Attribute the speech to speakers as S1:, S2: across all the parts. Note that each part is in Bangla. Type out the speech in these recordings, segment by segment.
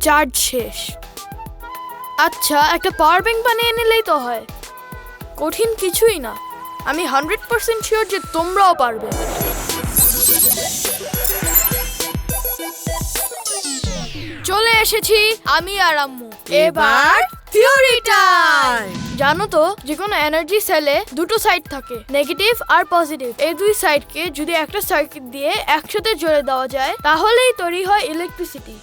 S1: চার্জ শেষ। আচ্ছা একটা পাওয়ার ব্যাংক বানিয়ে নিলেই তো হয়। কঠিন কিছুই না। আমি হান্ড্রেড পার্সেন্ট শিওর যে তোমরাও পারবে। চলে এসেছি আমি আর আম্মু।
S2: এবার থিওরি টাইম!
S1: জানো তো যে কোনো এনার্জি সেলে দুটো সাইড থাকে নেগেটিভ আর পজিটিভ এই দুই সাইডকে যদি একটা সার্কিট দিয়ে একসাথে জোরে দেওয়া যায় তাহলেই তৈরি হয় ইলেকট্রিসিটি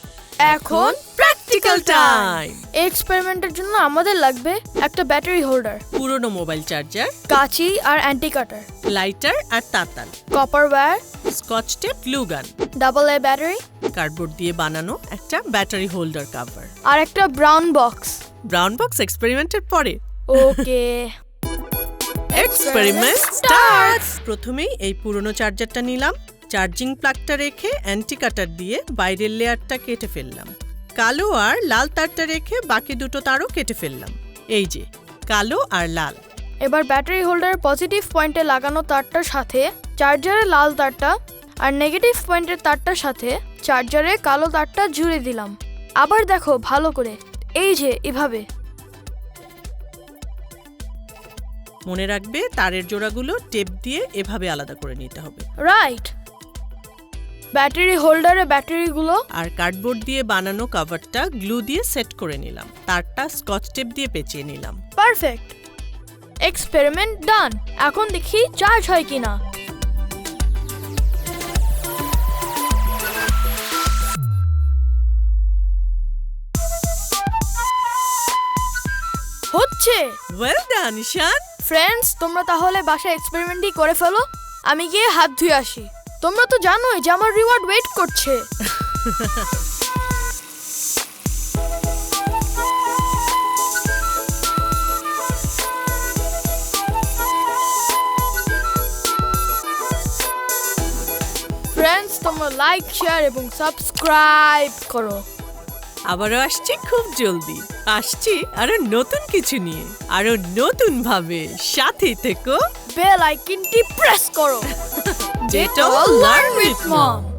S1: এখন
S2: প্র্যাকটিক্যাল টাইম
S1: এক্সপেরিমেন্টের জন্য আমাদের লাগবে একটা ব্যাটারি হোল্ডার
S2: পুরনো মোবাইল চার্জার
S1: কাঁচি আর অ্যান্টি কাটার
S2: লাইটার আর তাতাল
S1: copper wire
S2: scotch tape glue gun
S1: double A battery
S2: cardboard দিয়ে বানানো একটা ব্যাটারি হোল্ডার কভার
S1: আর একটা ব্রাউন বক্স
S2: ব্রাউন বক্স এক্সপেরিমেন্টের পরে।
S1: ওকে
S2: এক্সপেরিমেন্ট স্টার্ট প্রথমেই এই পুরনো চার্জারটা নিলাম চার্জিং প্লাগটা রেখে অ্যান্টি কাটার দিয়ে বাইরের লেয়ারটা কেটে ফেললাম। কালো আর লাল তারটা রেখে বাকি দুটো তারও কেটে ফেললাম। এই যে কালো আর লাল।
S1: এবার ব্যাটারি হোল্ডার পজিটিভ পয়েন্টে লাগানো তারটার সাথে চার্জারের লাল তারটা আর নেগেটিভ পয়েন্টের তারটার সাথে চার্জারে কালো তারটা জুড়ে দিলাম। আবার দেখো ভালো করে। এই যে এভাবে।
S2: মনে রাখবে তারের জোড়াগুলো টেপ দিয়ে এভাবে আলাদা করে নিতে হবে।
S1: রাইট। ব্যাটারি হোল্ডারে ব্যাটারিগুলো।
S2: আর কার্ডবোর্ড দিয়ে বানানো কভারটা গ্লু দিয়ে সেট করে নিলাম। তারটা স্কচ টেপ দিয়ে পেঁচিয়ে নিলাম।
S1: পারফেক্ট। Experiment done. এখন দেখি চার্জ হয় কিনা। হচ্ছে।
S2: ওয়েল ডান ঈশান।
S1: ফ্রেন্ডস তোমরা তাহলে বাসায় এক্সপেরিমেন্টই করে ফেলো। আমি গিয়ে হাত ধুয়ে আসি। তোমরা তো জানোই যে আমার রিওয়ার্ড ওয়েট করছে। ফ্রেন্ডস তোমরা লাইক শেয়ার এবং সাবস্ক্রাইব করো।
S2: আবারও আসছি খুব জলদি। আসছি আরও নতুন কিছু নিয়ে। আরও নতুন ভাবে সাথে থেকো।
S1: বেল আইকনটি প্রেস করো।
S2: Dettol learn with Mom.